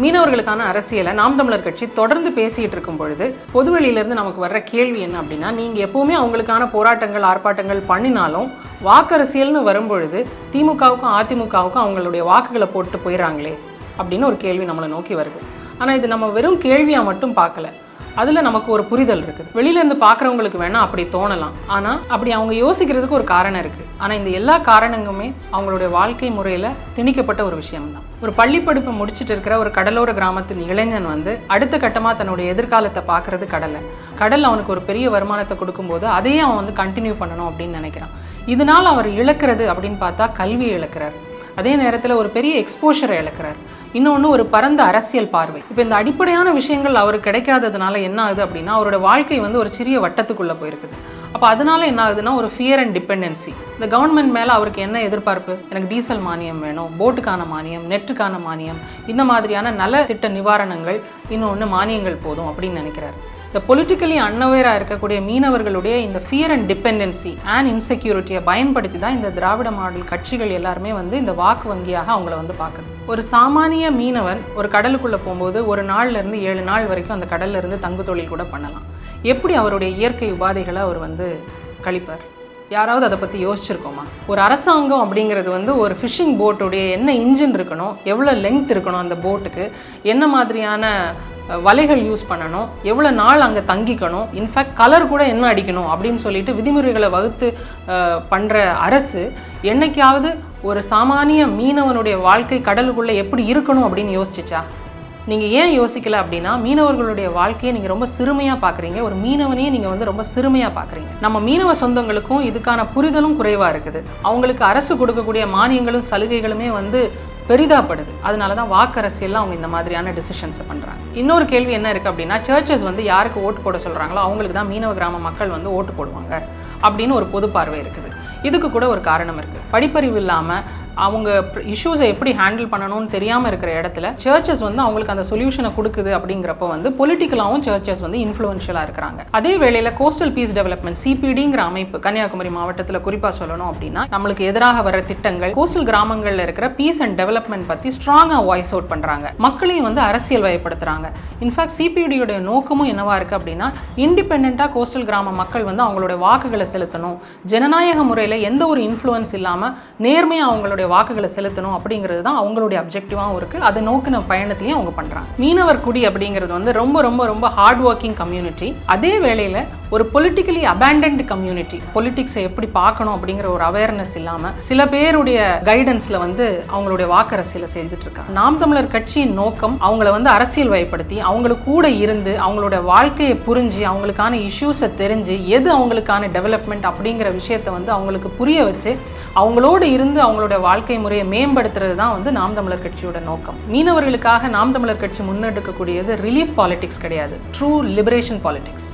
மீனவர்களுக்கான அரசியலை நாம் தமிழர் கட்சி தொடர்ந்து பேசிட்டு இருக்கும் பொழுது பொதுவெளியிலிருந்து நமக்கு வர்ற கேள்வி என்ன அப்படின்னா நீங்க எப்பவுமே அவங்களுக்கான போராட்டங்கள் ஆர்ப்பாட்டங்கள் பண்ணினாலும் வாக்கரசியல்னு வரும்பொழுது திமுகவுக்கும் அதிமுகவுக்கும் அவங்களுடைய வாக்குகளை போட்டு போயிடறாங்களே அப்படின்னு ஒரு கேள்வி நம்மளை நோக்கி வருது. ஆனால் இது நம்ம வெறும் கேள்வியாக மட்டும் பார்க்கல. அதில் நமக்கு ஒரு புரிதல் இருக்குது. வெளியிலேருந்து பார்க்குறவங்களுக்கு வேணால் அப்படி தோணலாம். ஆனால் அப்படி அவங்க யோசிக்கிறதுக்கு ஒரு காரணம் இருக்குது ஆனால் இந்த எல்லா காரணங்களுமே அவங்களுடைய வாழ்க்கை முறையில் திணிக்கப்பட்ட ஒரு விஷயம்தான். ஒரு பள்ளி படிப்பை முடிச்சுட்டு இருக்கிற ஒரு கடலோர கிராமத்தின் இளைஞன் வந்து அடுத்த கட்டமாக தன்னுடைய எதிர்காலத்தை பார்க்குறது கடலை. கடல் அவனுக்கு ஒரு பெரிய வருமானத்தை கொடுக்கும்போது அதையே அவன் வந்து கண்டினியூ பண்ணணும் அப்படின்னு நினைக்கிறான். இதனால் அவர் இழக்கிறது அப்படின்னு பார்த்தா கல்வியை இழக்கிறார். அதே நேரத்தில் ஒரு பெரிய எக்ஸ்போஷரை இழக்கிறார். இன்னொன்று ஒரு பரந்த அரசியல் பார்வை. இப்போ இந்த அடிப்படையான விஷயங்கள் அவருக்கு கிடைக்காததுனால என்ன ஆகுது அப்படின்னா அவரோட வாழ்க்கை வந்து ஒரு சிறிய வட்டத்துக்குள்ளே போயிருக்குது. அப்போ அதனால என்ன ஆகுதுன்னா ஒரு ஃபியர் அண்ட் டிபெண்டன்சி இந்த கவர்மெண்ட் மேலே அவருக்கு என்ன எதிர்பார்ப்பு? எனக்கு டீசல் மானியம் வேணும் போட்டுக்கான மானியம் நெட்டுக்கான மானியம் இந்த மாதிரியான நல திட்ட நிவாரணங்கள் இன்னொன்று மானியங்கள் போதும் அப்படின்னு நினைக்கிறாரு. இந்த பொலிட்டிக்கலி அன்அவேராக இருக்கக்கூடிய மீனவர்களுடைய இந்த ஃபியர் அண்ட் டிபெண்டன்சி அண்ட் இன்செக்யூரிட்டியை பயன்படுத்தி தான் இந்த திராவிட மாடல் கட்சிகள் எல்லாருமே வந்து இந்த வாக்கு வங்கியாக அவங்கள வந்து பார்க்குது ஒரு சாமானிய மீனவன் ஒரு கடலுக்குள்ளே போகும்போது ஒரு நாள்ல இருந்து ஏழு நாள் வரைக்கும் அந்த கடல்ல இருந்து தங்கு தொழில் கூட பண்ணலாம். எப்படி அவருடைய இயற்கை உபாதைகளை அவர் வந்து கழிப்பார்? யாராவது அதை பற்றி யோசிச்சிருக்கோமா? ஒரு அரசாங்கம் அப்படிங்கிறது வந்து ஒரு ஃபிஷிங் போட்டுடைய என்ன இன்ஜின் இருக்கணும் எவ்வளோ லெங்க் இருக்கணும் அந்த போட்டுக்கு என்ன மாதிரியான வலைகள் யூஸ் பண்ணணும். எவ்வளோ நாள் அங்கே தங்கிக்கணும். இன்ஃபேக்ட் கலர் கூட என்ன அடிக்கணும் அப்படின்னு சொல்லிட்டு விதிமுறைகளை வகுத்து பண்ணுற அரசு என்னைக்காவது ஒரு சாமானிய மீனவனுடைய வாழ்க்கை கடலுக்குள்ளே எப்படி இருக்கணும் அப்படின்னு யோசிச்சுச்சா? நீங்கள் ஏன் யோசிக்கல அப்படின்னா மீனவர்களுடைய வாழ்க்கையை நீங்கள் ரொம்ப சிறுமையாக பார்க்குறீங்க ஒரு மீனவனையே நீங்கள் வந்து ரொம்ப சிறுமையாக பார்க்குறீங்க நம்ம மீனவ சொந்தங்களுக்கும் இதுக்கான புரிதலும் குறைவாக இருக்குது. அவங்களுக்கு அரசு கொடுக்கக்கூடிய மானியங்களும் சலுகைகளுமே வந்து பெரிதாப்படுது. அதனால தான் வாக்கரசியல்லாம் அவங்க இந்த மாதிரியான டிசிஷன்ஸை பண்ணுறாங்க இன்னொரு கேள்வி என்ன இருக்குது அப்படின்னா சர்ச்சஸ் வந்து யாருக்கு ஓட்டு போட சொல்கிறாங்களோ அவங்களுக்கு தான் மீனவ கிராம மக்கள் வந்து ஓட்டு போடுவாங்க அப்படின்னு ஒரு பொது பார்வை இருக்குது. இதுக்கு கூட ஒரு காரணம் இருக்குது படிப்பறிவு இல்லாமல் அவங்க இஷ்யூஸை எப்படி ஹேண்டில் பண்ணணும்னு தெரியாமல் இருக்கிற இடத்துல சர்ச்சஸ் வந்து அவங்களுக்கு அந்த சொல்யூஷனை கொடுக்குது அப்படிங்கிறப்ப வந்து பொலிட்டிக்கலாகவும் சர்ச்சஸ் வந்து இன்ஃப்ளூயன்ஷியலாக இருக்கிறாங்க. அதே வேளையில் கோஸ்டல் பீஸ் டெவலப்மெண்ட் சிபிடிங்கிற அமைப்பு கன்னியாகுமரி மாவட்டத்தில் குறிப்பாக சொல்லணும் அப்படின்னா நம்மளுக்கு எதிராக வர திட்டங்கள் கோஸ்டல் கிராமங்களில் இருக்கிற பீஸ் அண்ட் டெவலப்மெண்ட் பற்றி ஸ்ட்ராங்காக வாய்ஸ் அவுட் பண்ணுறாங்க மக்களையும் வந்து அரசியல் வயப்படுத்துகிறாங்க இன்ஃபேக்ட் சிபிடியோட நோக்கமும் என்னவாக இருக்குது அப்படின்னா இண்டிபெண்ட்டாக கோஸ்டல் கிராம மக்கள் வந்து அவங்களோட வாக்குகளை செலுத்தணும். ஜனநாயக முறையில் எந்த ஒரு இன்ஃப்ளூயன்ஸ் இல்லாமல் நேர்மையாக அவங்களுடைய வாக்குகளை செலுத்தணும் அப்படிங்கிறது தான் அவங்களுடைய அப்ஜெக்டிவாகவும் இருக்குது அதை நோக்கின பயணத்தையும் அவங்க பண்ணுறாங்க மீனவர் குடி அப்படிங்கிறது வந்து ரொம்ப ரொம்ப ரொம்ப ஹார்ட் ஒர்க்கிங் கம்யூனிட்டி அதே வேளையில் ஒரு பொலிட்டிக்கலி அபேண்டன்ட் கம்யூனிட்டி பொலிட்டிக்ஸை எப்படி பார்க்கணும் அப்படிங்கிற ஒரு அவேர்னஸ் இல்லாமல் சில பேருடைய கைடன்ஸில் வந்து அவங்களுடைய வாக்கரசியில் செய்துட்டு இருக்காங்க. நாம் தமிழர் கட்சியின் நோக்கம் அவங்கள வந்து அரசியல் வயப்படுத்தி அவங்களுக்கு கூட இருந்து அவங்களோட வாழ்க்கையை புரிஞ்சு அவங்களுக்கான இஷ்யூஸை தெரிஞ்சு எது அவங்களுக்கான டெவலப்மெண்ட் அப்படிங்கிற விஷயத்தை வந்து அவங்களுக்கு புரிய வச்சு அவங்களோட இருந்து அவங்களோட வாழ்க்கை முறையை மேம்படுத்துறது தான் வந்து நாம் தமிழர் கட்சியோட நோக்கம். மீனவர்களுக்காக நாம் தமிழர் கட்சி முன்னெடுக்கக்கூடியது ரிலீஃப் பாலிடிக்ஸ் கிடையாது. True liberation politics